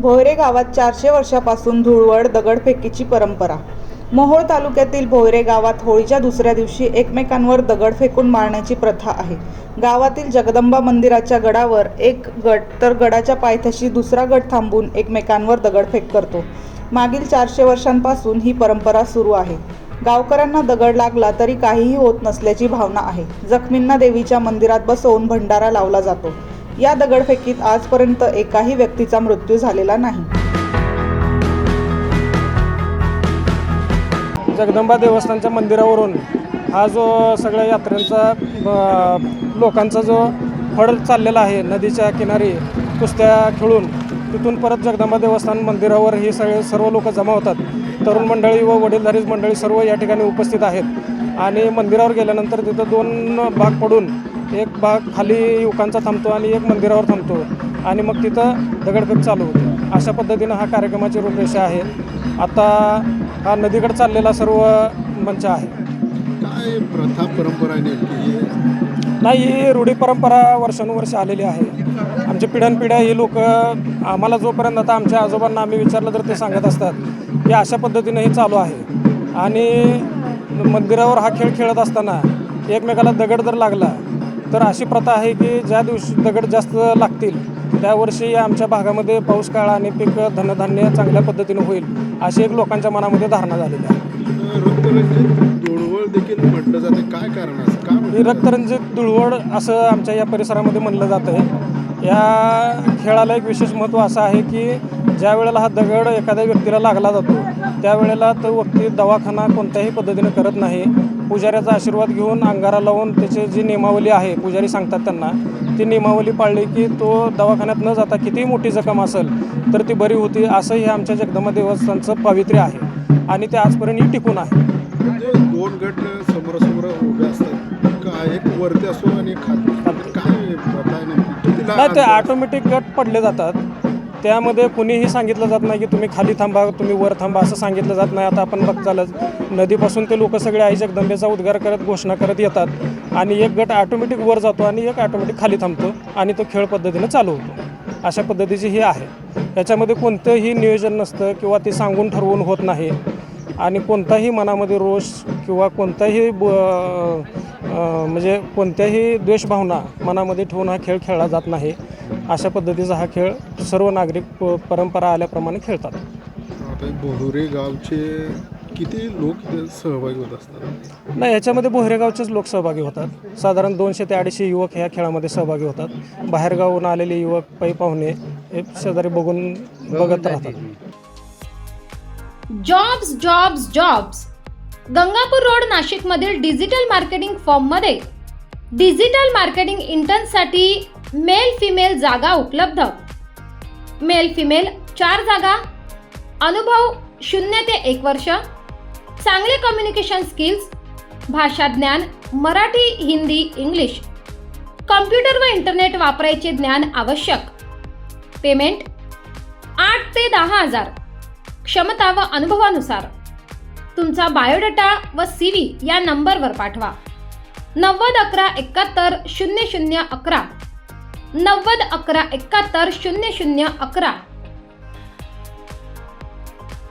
भोयरे गावात चारशे वर्षापासून धुळवड दगडफेकीची परंपरा. मोहोळ तालुक्यातील भोयरे गावात होळीच्या दुसऱ्या दिवशी एकमेकांवर दगड फेकून मारण्याची प्रथा आहे. गावातील जगदंबा मंदिराच्या गडावर एक गट तर गडाच्या पायथ्याशी दुसरा गट थांबून एकमेकांवर दगडफेक करतो. मागील चारशे वर्षांपासून ही परंपरा सुरू आहे. गावकऱ्यांना दगड लागला तरी काहीही होत नसल्याची भावना आहे. जखमींना देवीच्या मंदिरात बसवून भंडारा लावला जातो. या दगडफेकीत आजपर्यंत एकाही व्यक्तीचा मृत्यू झालेला नाही. जगदंबा देवस्थानच्या मंदिरावरून हा जो सगळ्या यात्रेंचा लोकांचा जो फड चाललेला आहे नदीच्या किनारी कुस्त्या खेळून तिथून परत जगदंबा देवस्थान मंदिरावर ही सगळे सर्व लोक जमा होतात. तरुण मंडळी व वडीलधारी मंडळी सर्व या ठिकाणी उपस्थित आहेत. आणि मंदिरावर गेल्यानंतर तिथं दोन भाग पडून एक भाग खाली युवकांचा थांबतो आणि एक मंदिरावर थांबतो आणि मग तिथं दगडफेक चालू होते. अशा पद्धतीनं हा कार्यक्रमाची रूपरेषा आहे. आता हा नदीकडे चाललेला सर्व मंच आहे. काय प्रथा परंपरा? नाही ही रूढी परंपरा वर्षानुवर्ष आलेली आहे. आमच्या पिढ्यानपिढ्या ही लोक आम्हाला जोपर्यंत आता आमच्या आजोबांना आम्ही विचारलं तर ते सांगत असतात की अशा पद्धतीनं हे चालू आहे. आणि मंदिरावर हा खेळ खेळत असताना एकमेकाला दगड जर लागला तर अशी प्रथा आहे की ज्या दिवशी दगड जास्त लागतील त्या वर्षी आमच्या भागामध्ये पाऊस काळ आणि पीक धनधान्य चांगल्या पद्धतीनं होईल अशी एक लोकांच्या मनामध्ये धारणा झालेली आहे. देखील म्हटलं जाते. काय कारण असं ही? रक्तरंजित धुळवड असं आमच्या या परिसरामध्ये म्हणलं जातं आहे. या खेळाला एक विशेष महत्त्व असं आहे की ज्या वेळेला हा दगड एखाद्या व्यक्तीला लागला जातो त्यावेळेला तो व्यक्ती दवाखाना कोणत्याही पद्धतीने करत नाही. पुजाऱ्याचा आशीर्वाद घेऊन अंगारा लावून त्याची जी नियमावली आहे पुजारी सांगतात त्यांना ती नियमावली पाळली की तो दवाखान्यात न जाता कितीही मोठी जखम असेल तर ती बरी होती असं हे आमच्या जगदंबा देवस्थानचं पावित्र्य आहे आणि ते आजपर्यंत ही टिकून आहे. म्हणजे दोन गट समोरासमोर उभे असतात एक वरती असतो आणि काय नाही ते? ऑटोमॅटिक गट पडले जातात. त्यामध्ये कुणीही सांगितलं जात नाही की तुम्ही खाली थांबा तुम्ही वर थांबा असं सांगितलं जात नाही. आता आपण बघ बघतालच नदीपासून ते लोक सगळे आई जगदंबेचा उद्गार करत घोषणा करत येतात. आणि एक गट ऑटोमॅटिक वर जातो आणि एक ऑटोमॅटिक खाली थांबतो आणि तो खेळ पद्धतीनं चालू होतो. अशा पद्धतीची ही आहे. याच्यामध्ये कोणतंही नियोजन नसतं किंवा ते सांगून ठरवून होत नाही. आणि कोणताही मनामध्ये रोष किंवा कोणताही ब म्हणजे कोणत्याही द्वेषभावना मनामध्ये ठेवून हा खेळ खेळला जात नाही. अशा पद्धतीचा हा खेळ सर्व नागरिक प- परंपरा आल्याप्रमाणे खेळतात. आता बोहुरे गावचे किती लोक सहभागी होत असतात? नाही याच्यामध्ये बोहरेगावचेच लोक सहभागी होतात. साधारण दोनशे ते अडीचशे युवक ह्या खेळामध्ये सहभागी होतात. बाहेरगावून आलेले युवक पै पाहुणे हे शेजारी बघून बघत राहतात. Jobs jobs jobs Gangapur road नाशिकमधील डिजिटल मार्केटिंग फॉर्ममध्ये डिजिटल मार्केटिंग इंटर्नसाठी मेल जागा उपलब्ध. मेल फिमेल चार जागा. अनुभव शून्य ते एक वर्ष. चांगले कम्युनिकेशन स्किल्स भाषा ज्ञान मराठी हिंदी इंग्लिश. कम्प्युटर व इंटरनेट वापरायचे ज्ञान आवश्यक. पेमेंट आठ ते दहा हजार. क्षमता व अनुभवानुसार. तुमचा बायोडेटा व सी व्ही या नंबरवर पाठवा. नव्वद अकरा एकाहत्तर शून्य शून्य अकरा. नव्वद अकरा एकाहत्तर शून्य शून्य अकरा.